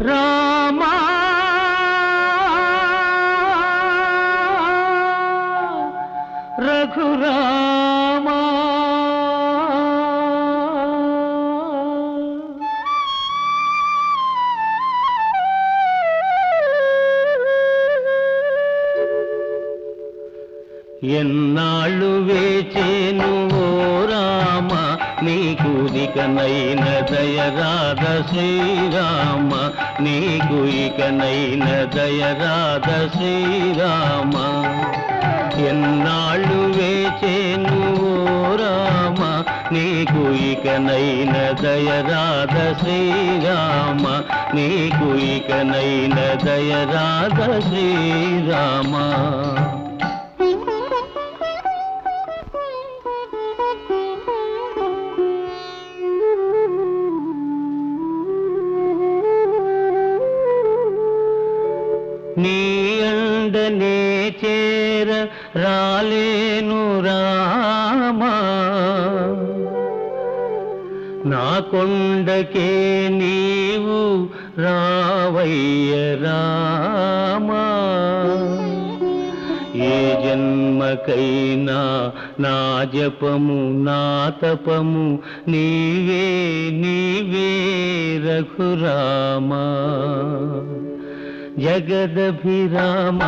రామా రఘురామా. ఎన్నాళ్ళు వేచేను ఓ రామా నీకు ఇకనైన దయరాధ శ్రీరామ నీకు ఇకనైన దయరాధ శ్రీరామ. ఎన్నాళ్ళు వేచేను ఓ రామ నీకు ఇకనైన దయరాధ శ్రీరామ నీకు ఇకనైన దయరాధ శ్రీరామ. నీ అండనే చేర రాలేను రామా. నా కొండకే నీవు రావయ్య రామా. ఏ జన్మకైనా నా జపము నా తపము నీవే నీవే రఘురామా. జగదభిరామ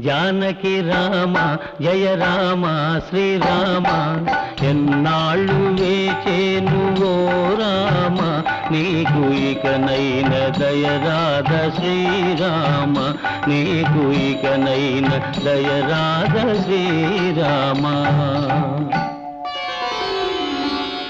జానకి రామ జయ రామ శ్రీరామ ఎన్నాళ్ళు వేచేను ఓ రామ నీకు ఇకనైన దయరాధ శ్రీరామ నీకు ఇకనైన దయరాధ శ్రీరామ